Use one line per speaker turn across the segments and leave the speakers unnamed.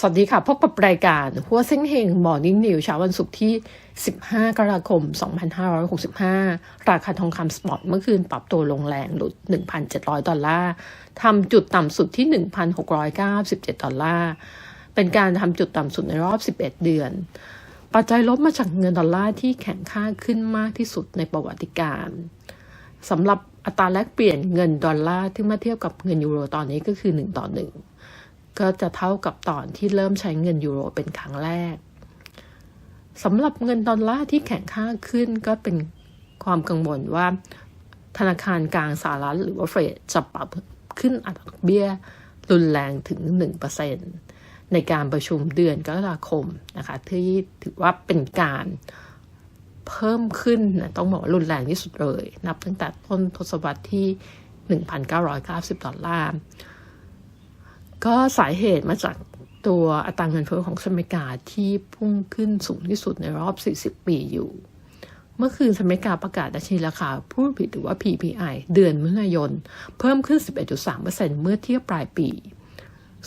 สวัสดีค่ะ พบกับรายการหัวเส้งเฮงมอร์นิ่งนิวเช้าวันศุกร์ที่ 15 กรกฎาคม 2565 ราคาทองคำสปอตเมื่อคืนปรับตัวลงแรงหลุด 1,700 ดอลลาร์ทำจุดต่ำสุดที่ 1,697 ดอลลาร์ เป็นการทำจุดต่ำสุดในรอบ 11 เดือน ปัจจัยลบมาจากเงินดอลลาร์ที่แข็งค่าขึ้นมากที่สุดในประวัติการสำหรับอัตราแลกเปลี่ยนเงินดอลลาร์ที่มาเทียบกับเงินยูโรตอนนี้ก็คือ 1 ต่อ 1 ก็จะเท่ากับตอนที่เริ่มใช้เงินยูโรเป็นครั้งแรกสำหรับเงินดอลลาร์ที่แข็งค่าขึ้นก็เป็นความกังวลว่า ธนาคารกลางสหรัฐหรือว่าเฟดจะปรับขึ้นอัตราเบี้ย รุนแรงถึง 1%ในการประชุมเดือนกรกฎาคมนะคะที่ถือว่าเป็นการเพิ่มขึ้นนะต้องบอกว่ารุนแรงที่สุดเลย นับตั้งแต่ต้นทศวรรษที่ 1,990 ดอลลาร์ ก็สาเหตุมาจากตัวอัตราเงินเฟ้อของสหรัฐอเมริกาที่พุ่งขึ้นสูงที่สุดในรอบ 40 ปีอยู่ เมื่อคืนสหรัฐอเมริกาประกาศดัชนีราคาผู้ผลิตหรือว่า PPI เดือนมิถุนายน เพิ่มขึ้น 11.3%เมื่อเทียบปลายปี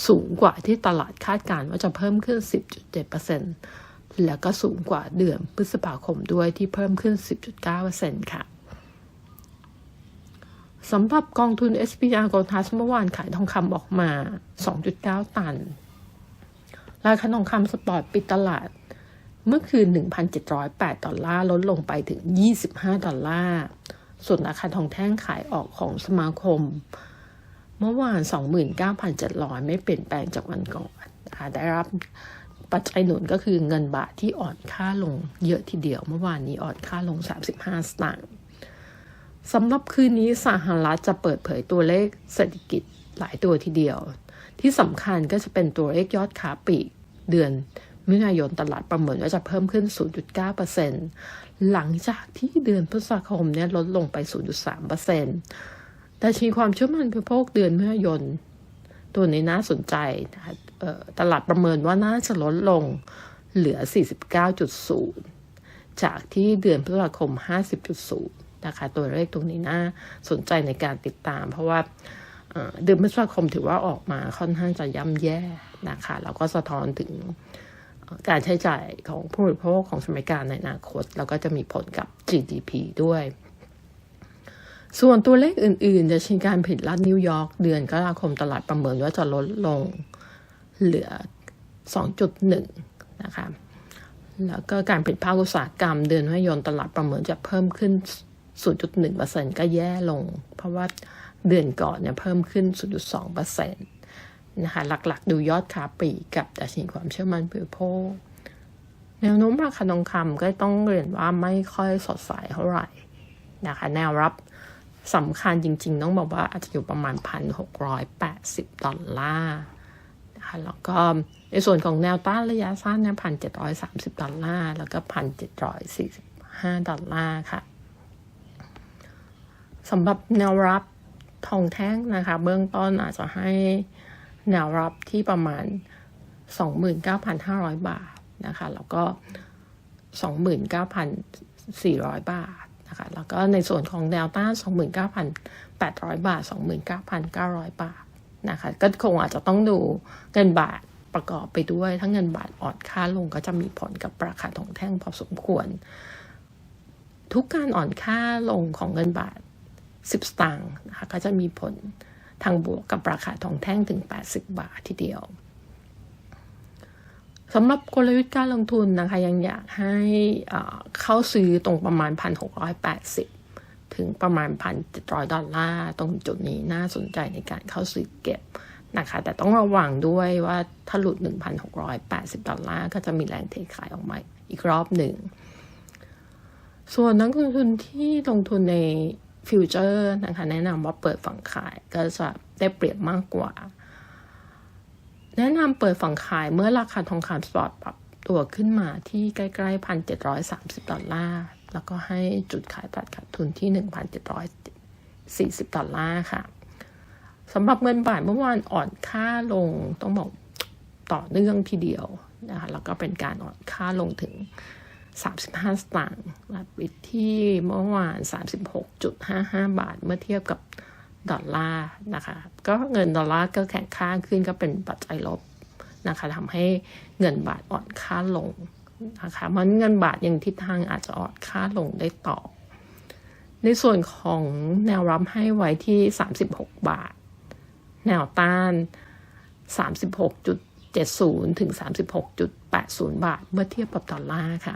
สูงกว่าที่ตลาดคาดการณ์ว่าจะเพิ่มขึ้น 10.7%แล้วก็สูงกว่าเดือนพฤษภาคมด้วยที่เพิ่มขึ้น 10.9%ค่ะ สำหรับกองทุน SPR Gold Trust เมื่อวานขายทองคำออกมา 2.9 ตัน ราคาทองคำสปอร์ตปิดตลาด เมื่อคืน 1,708 ดอลลาร์ลดลงไปถึง 25 ดอลลาร์ ส่วนราคาทองแท่งขายออกของสมาคม เมื่อวาน 29,700 ไม่เปลี่ยนแปลงจากวันก่อนได้รับปัจจัยหนุนก็คือเงินบาทที่อ่อนค่าลงเยอะทีเดียว เมื่อวานนี้อ่อนค่าลง 35 สตางค์ สำหรับคืนนี้สหรัฐจะเปิดเผยตัวเลขเศรษฐกิจหลายตัวทีเดียว ที่สำคัญก็จะเป็นตัวเลขยอดค้าปลีกเดือนมิถุนายนตลาดประเมินว่าจะเพิ่มขึ้น 0.9%หลังจากที่เดือนพฤษภาคมเนี่ยลดลงไป 0.3%แต่ชีความเชื่อมั่นคือพวกเดือนมิถุนายน ตัวนี้น่าสนใจ ตลาดประเมินว่าน่าจะลดลงเหลือ 49.0 จากที่เดือนพฤษภาคม 50.0 นะคะตัวเลขตรงนี้น่าสนใจในการติดตาม เพราะว่าเดือนพฤษภาคมถือว่าออกมาค่อนข้างจะย่ำแย่นะคะแล้วก็สะท้อนถึงการใช้จ่ายของผู้บริโภคของสมัยการในอนาคต แล้วก็จะมีผลกับ GDP ด้วย ส่วนตัวเลขอื่นๆ จะชินการผลิตรัฐนิวยอร์กเดือนกรกฎาคมตลาดประเมินว่าจะลดลงเหลือ 2.1 นะคะแล้วก็การผลิตภาคอุตสาหกรรม เดือนมิถุนายนตลาดประเมินจะเพิ่มขึ้น 0.1%ก็แย่ลง เพราะว่าเดือนก่อนเนี่ยเพิ่มขึ้น 0.2%นะคะหลักๆ ดูยอดค้าปลีกกับดัชนีความเชื่อมั่นผู้บริโภคแนวโน้มราคาทองคำก็ต้องเรียนว่าไม่ค่อยสดใสเท่าไหร่นะคะแนวรับสำคัญจริงๆ ต้องบอกว่าอาจจะอยู่ประมาณ 1,680 ดอลลาร์นะคะแล้วก็ในส่วนของแนวต้านระยะสั้นเนี่ย1,730 ดอลลาร์ แล้วก็ 1,745 ดอลลาร์ค่ะ สำหรับแนวรับทองแท่งนะคะ เบื้องต้นอาจจะให้แนวรับที่ประมาณ 29,500 บาทนะคะ แล้วก็ 29,400 บาทนะคะ แล้วก็ในส่วนของแนวต้าน 29,800 บาท 29,900 บาทนะคะ ก็คงอาจจะต้องดูเงินบาทประกอบไปด้วย ถ้าเงินบาทอ่อนค่าลงก็จะมีผลกับราคาทองแท่งพอสมควร ทุกการอ่อนค่าลงของเงินบาท 10 สตางค์นะคะก็จะมีผลทางบวกกับราคาทองแท่งถึง 80 บาททีเดียวสำหรับกลยุทธ์การลงทุนนะคะ ยังอยากให้เข้าซื้อตรงประมาณ 1,680 ถึงประมาณ 1,700 ดอลลาร์ตรงจุดนี้น่าสนใจในการเข้าซื้อเก็บนะคะ แต่ต้องระวังด้วยว่าถ้าหลุด 1,680 ดอลลาร์ก็จะมีแรงเทขายออกมาอีกรอบหนึ่ง ส่วนนักลงทุนที่ลงทุนใน ฟิวเจอร์นะคะแนะนำว่าเปิดฝั่งขายก็จะได้เปรียบมากกว่า แนะนำเปิดฝั่งขายเมื่อราคาทองคำสปอร์ตปรับตัวขึ้นมาที่ใกล้ๆพันเจ็ดร้อยสามสิบดอลลาร์ แล้วก็ให้จุดขายตัดขาดทุนที่หนึ่งพันเจ็ดร้อยสี่สิบดอลลาร์ค่ะสำหรับเงินบาทเมื่อวานอ่อนค่าลงต้องบอกต่อเนื่องทีเดียวนะคะแล้วก็เป็นการอ่อนค่าลงถึง 35 สตางค์ปิดที่เมื่อวาน 36.55 บาท เมื่อเทียบกับดอลลาร์นะคะ ก็เงินดอลลาร์ก็แข็งค่าขึ้นก็เป็นปัจจัยลบนะคะทำให้เงินบาทอ่อนค่าลงนะคะมันเงินบาทยังทิศทางอาจจะอ่อนค่าลงได้ต่อ ในส่วนของแนวรับให้ไว้ที่ 36 บาท แนวต้าน 36.70 ถึง 36.80 บาท เมื่อเทียบกับดอลลาร์ค่ะ